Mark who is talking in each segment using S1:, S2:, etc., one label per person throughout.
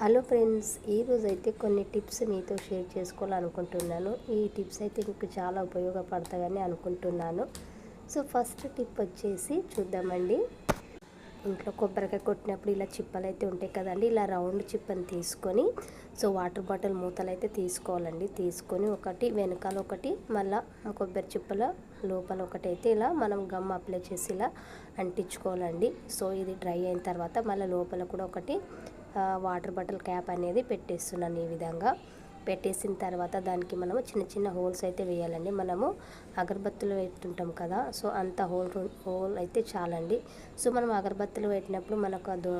S1: Hello friends ఈరోజు అయితే కొన్ని టిప్స్ మీతో షేర్ చేసుకోవాలనుకుంటున్నాను. ఈ టిప్స్ అయితే మీకు చాలా ఉపయోగపడతాయని అనుకుంటున్నాను. సో ఫస్ట్ టిప్ వచ్చేసి చూద్దామండి. ఇంట్లో కొబ్బరికాయ కొట్టినప్పుడు ఇలా చిప్పలు అయితే ఉంటాయి కదండి ఇలా రౌండ్ చిప్పని తీసుకొని సో వాటర్ బాటిల్ మూతలు అయితే తీసుకోవాలండి. తీసుకొని ఒకటి వెనకాల ఒకటి మళ్ళీ కొబ్బరి చిప్పల లోపల ఒకటి అయితే ఇలా మనం గమ్ అప్లై చేసి ఇలా అంటించుకోవాలండి. సో ఇది డ్రై అయిన తర్వాత మళ్ళీ లోపల కూడా ఒకటి వాటర్ బాటిల్ క్యాప్ అనేది పెట్టేస్తున్నాను ఈ విధంగా. పెట్టేసిన తర్వాత దానికి మనము చిన్న చిన్న హోల్స్ అయితే వేయాలండి. మనము అగరబత్తులు పెట్టుంటాం కదా సో అంత హోల్ హోల్ అయితే చాలండి. సో మనం అగరబత్తులు పెట్టినప్పుడు మనకు అది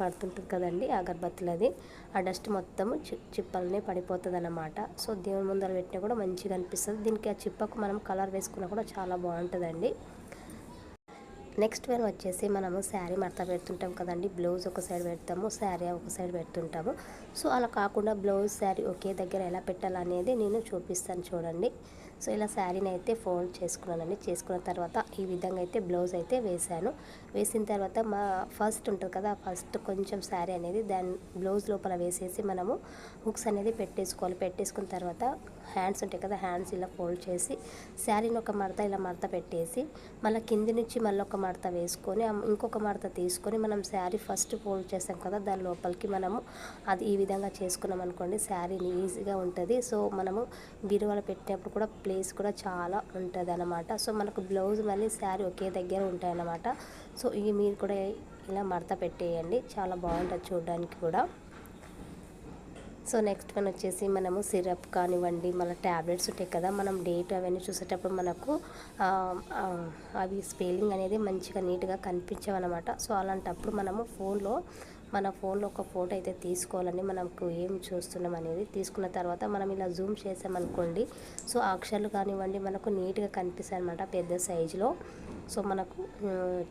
S1: పడుతుంటుంది కదండి అగరబత్తులు అది. ఆ డస్ట్ మొత్తము చి చిప్పలనే పడిపోతుంది అనమాట సో దేవుని ముందర పెట్టినా కూడా మంచిగా అనిపిస్తుంది. దీనికి ఆ చిప్పకు మనం కలర్ వేసుకున్నా కూడా చాలా బాగుంటుందండి. నెక్స్ట్ వన్ వచ్చేసి మనము శారీ మడత పెడుతుంటాం కదండి. బ్లౌజ్ ఒక సైడ్ పెడతాము శారీ ఒక సైడ్ పెడుతుంటాము. సో అలా కాకుండా బ్లౌజ్ శారీ ఒకే దగ్గర ఎలా పెట్టాలనేది నేను చూపిస్తాను చూడండి. సో ఇలా శారీని అయితే ఫోల్డ్ చేసుకున్నానండి. చేసుకున్న తర్వాత ఈ విధంగా అయితే బ్లౌజ్ అయితే వేశాను. వేసిన తర్వాత మా ఫస్ట్ ఉంటుంది కదా ఫస్ట్ కొంచెం శారీ అనేది దాని బ్లౌజ్ లోపల వేసేసి మనము హుక్స్ అనేది పెట్టేసుకోవాలి. పెట్టేసుకున్న తర్వాత హ్యాండ్స్ ఉంటాయి కదా హ్యాండ్స్ ఇలా ఫోల్డ్ చేసి శారీని ఒక మడత ఇలా మడత పెట్టేసి మళ్ళీ కింది నుంచి మళ్ళీ ఒక మడత వేసుకొని ఇంకొక మడత తీసుకొని మనం శారీ ఫస్ట్ ఫోల్డ్ చేస్తాం కదా దాని లోపలికి మనము అది ఈ విధంగా చేసుకున్నాం అనుకోండి శారీని ఈజీగా ఉంటుంది. సో మనము బీరువాలో పెట్టినప్పుడు కూడా ప్లేస్ కూడా చాలా ఉంటుంది అనమాట సో మనకు బ్లౌజ్ మళ్ళీ శారీ ఒకే దగ్గర ఉంటాయన్నమాట. సో ఇవి మీరు కూడా ఇలా మడత పెట్టేయండి. చాలా బాగుంటుంది చూడడానికి కూడా. సో నెక్స్ట్ మనం వచ్చేసి మనము సిరప్ కానివ్వండి మళ్ళీ ట్యాబ్లెట్స్ ఉంటాయి కదా మనం డేట్ అవన్నీ చూసేటప్పుడు మనకు అవి స్పెల్లింగ్ అనేది మంచిగా నీట్గా కనిపించవన్నమాట. సో అలాంటప్పుడు మనము ఫోన్లో మన ఫోన్లో ఒక ఫోటో అయితే తీసుకోవాలని మనకు ఏం చూస్తున్నాం అనేది తీసుకున్న తర్వాత మనం ఇలా జూమ్ చేసామనుకోండి సో అక్షరాలు కానివ్వండి మనకు నీట్గా కనిపిస్తాయి అనమాట పెద్ద సైజులో. సో మనకు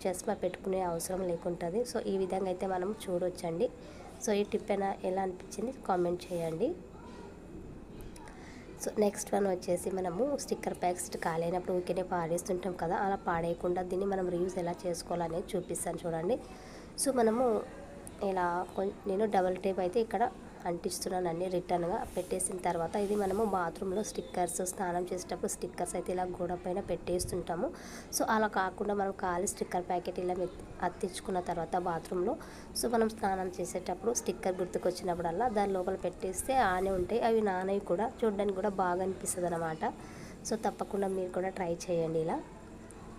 S1: చస్మా పెట్టుకునే అవసరం లేకుంటుంది. సో ఈ విధంగా అయితే మనం చూడొచ్చండి. సో ఈ టిప్ అయినా ఎలా అనిపించింది కామెంట్ చేయండి. సో నెక్స్ట్ వన్ వచ్చేసి మనము స్టిక్కర్ ప్యాక్స్ కాలేనప్పుడు ఊరికే పాడేస్తుంటాం కదా అలా పాడేయకుండా దీన్ని మనం రీయూజ్ ఎలా చేసుకోవాలనేది చూపిస్తాను చూడండి. సో మనము ఇలా నేను డబల్ టేప్ అయితే ఇక్కడ అంటిస్తున్నానండి రిటర్న్గా పెట్టేసిన తర్వాత ఇది మనము బాత్రూంలో స్టిక్కర్స్ స్నానం చేసేటప్పుడు స్టిక్కర్స్ అయితే ఇలా గోడ పైన పెట్టేస్తుంటాము. సో అలా కాకుండా మనం ఖాళీ స్టిక్కర్ ప్యాకెట్ ఇలా అత్తించుకున్న తర్వాత బాత్రూంలో సో మనం స్నానం చేసేటప్పుడు స్టిక్కర్ గుర్తుకొచ్చినప్పుడల్లా దాని లోపల పెట్టేస్తే ఆనే ఉంటాయి. అవి నానవి కూడా చూడడానికి కూడా బాగా అనిపిస్తుంది అనమాట సో తప్పకుండా మీరు కూడా ట్రై చేయండి ఇలా.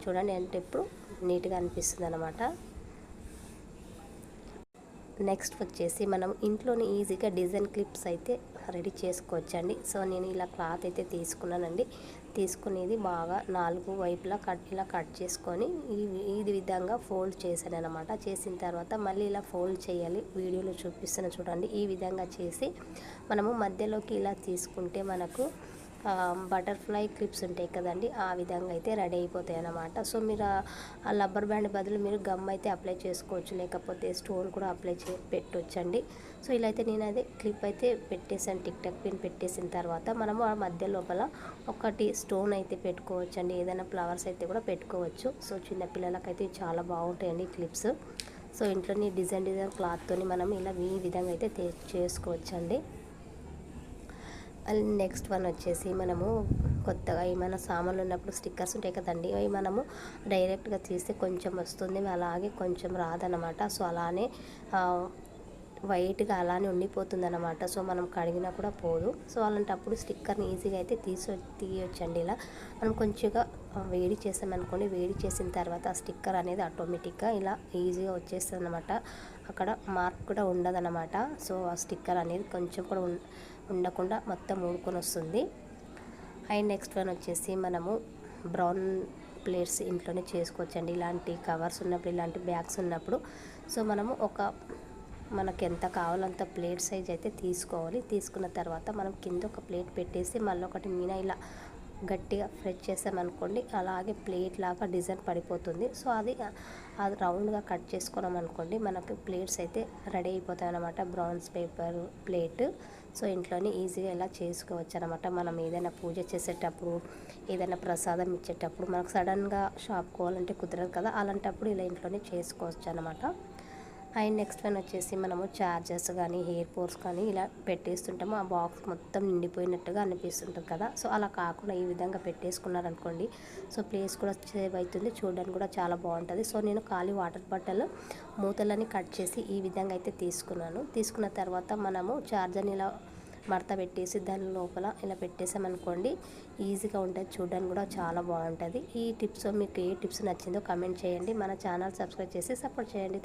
S1: చూడండి అంటే ఇప్పుడు నీట్గా అనిపిస్తుంది అనమాట నెక్స్ట్ వచ్చేసి మనం ఇంట్లోనే ఈజీగా డిజైన్ క్లిప్స్ అయితే రెడీ చేసుకోవచ్చండి. సో నేను ఇలా క్లాత్ అయితే తీసుకున్నానండి. తీసుకునేది బాగా నాలుగు వైపులా కట్ ఇలా కట్ చేసుకొని ఈ ఈ విధంగా ఫోల్డ్ చేశాను అనమాట చేసిన తర్వాత మళ్ళీ ఇలా ఫోల్డ్ చేయాలి. వీడియోలో చూపిస్తున్న చూడండి. ఈ విధంగా చేసి మనము మధ్యలోకి ఇలా తీసుకుంటే మనకు బటర్ఫ్లై క్లిప్స్ ఉంటాయి కదండి ఆ విధంగా అయితే రెడీ అయిపోతాయి అన్నమాట. సో మీరు ఆ రబ్బర్ బ్యాండ్ బదులు మీరు గమ్ అయితే అప్లై చేసుకోవచ్చు లేకపోతే స్టోన్ కూడా అప్లై చే పెట్టొచ్చండి. సో ఇలా అయితే నేను అదే క్లిప్ అయితే పెట్టేసాను టిక్ టక్ పిన్ పెట్టేసిన తర్వాత మనము ఆ మధ్య లోపల ఒకటి స్టోన్ అయితే పెట్టుకోవచ్చండి ఏదైనా ఫ్లవర్స్ అయితే కూడా పెట్టుకోవచ్చు. సో చిన్నపిల్లలకైతే చాలా బాగుంటాయండి క్లిప్స్. సో ఇంట్లోని డిజైన్ డిజైన్ క్లాత్తో మనం ఇలా ఈ విధంగా అయితే చేసుకోవచ్చండి. నెక్స్ట్ వన్ వచ్చేసి మనము కొత్తగా ఏమైనా సామాన్లు ఉన్నప్పుడు స్టిక్కర్స్ ఉంటాయి కదండి అవి మనము డైరెక్ట్గా తీస్తే కొంచెం వస్తుంది అలాగే కొంచెం రాదనమాట సో అలానే వైట్గా అలానే ఉండిపోతుంది అనమాట సో మనం కడిగినా కూడా పోదు. సో అలాంటప్పుడు స్టిక్కర్ని ఈజీగా అయితే తీసి తీయొచ్చండి ఇలా. మనం కొంచెంగా వేడి చేసామనుకోండి వేడి చేసిన తర్వాత ఆ స్టిక్కర్ అనేది ఆటోమేటిక్గా ఇలా ఈజీగా వచ్చేస్తుంది అనమాట అక్కడ మార్క్ కూడా ఉండదన్నమాట. సో ఆ స్టిక్కర్ అనేది కొంచెం కూడా ఉండకుండా మొత్తం ఊడుకొని వస్తుంది. అండ్ నెక్స్ట్ వన్ వచ్చేసి మనము బ్రౌన్ ప్లేట్స్ ఇంట్లోనే చేసుకోవచ్చండి. ఇలాంటి కవర్స్ ఉన్నప్పుడు ఇలాంటి బ్యాగ్స్ ఉన్నప్పుడు. సో మనము ఒక మనకు ఎంత కావాలంత ప్లేట్ సైజ్ అయితే తీసుకోవాలి. తీసుకున్న తర్వాత మనం కింద ఒక ప్లేట్ పెట్టేసి మళ్ళీ ఒకటి మీన ఇలా గట్టిగా ఫ్రెష్ చేసామనుకోండి అలాగే ప్లేట్ లాగా డిజైన్ పడిపోతుంది. సో అది అది రౌండ్గా కట్ చేసుకున్నాం అనుకోండి మనకి ప్లేట్స్ అయితే రెడీ అయిపోతాయి అనమాట బ్రౌన్స్ పేపర్ ప్లేట్. సో ఇంట్లోనే ఈజీగా ఇలా చేసుకోవచ్చు అనమాట మనం ఏదైనా పూజ చేసేటప్పుడు ఏదైనా ప్రసాదం ఇచ్చేటప్పుడు మనకు సడన్గా షాప్ పోవాలంటే కుదరదు కదా. అలాంటప్పుడు ఇలా ఇంట్లోనే చేసుకోవచ్చు అనమాట అండ్ నెక్స్ట్ వన్ వచ్చేసి మనము చార్జర్స్ కానీ హెయిర్ పోర్స్ కానీ ఇలా పెట్టేస్తుంటాము ఆ బాక్స్ మొత్తం నిండిపోయినట్టుగా అనిపిస్తుంటుంది కదా. సో అలా కాకుండా ఈ విధంగా పెట్టేసుకున్నారనుకోండి. సో ప్లేస్ కూడా సేవ్ అవుతుంది. చూడడానికి కూడా చాలా బాగుంటుంది. సో నేను ఖాళీ వాటర్ బాటిల్ మూతలని కట్ చేసి ఈ విధంగా అయితే తీసుకున్నాను. తీసుకున్న తర్వాత మనము చార్జర్ని ఇలా మడత పెట్టేసి దాని లోపల ఇలా పెట్టేసామనుకోండి ఈజీగా ఉంటుంది. చూడడానికి కూడా చాలా బాగుంటుంది. ఈ టిప్స్ మీకు ఏ టిప్స్ నచ్చిందో కమెంట్ చేయండి. మన ఛానల్ సబ్స్క్రైబ్ చేసి సపోర్ట్ చేయండి.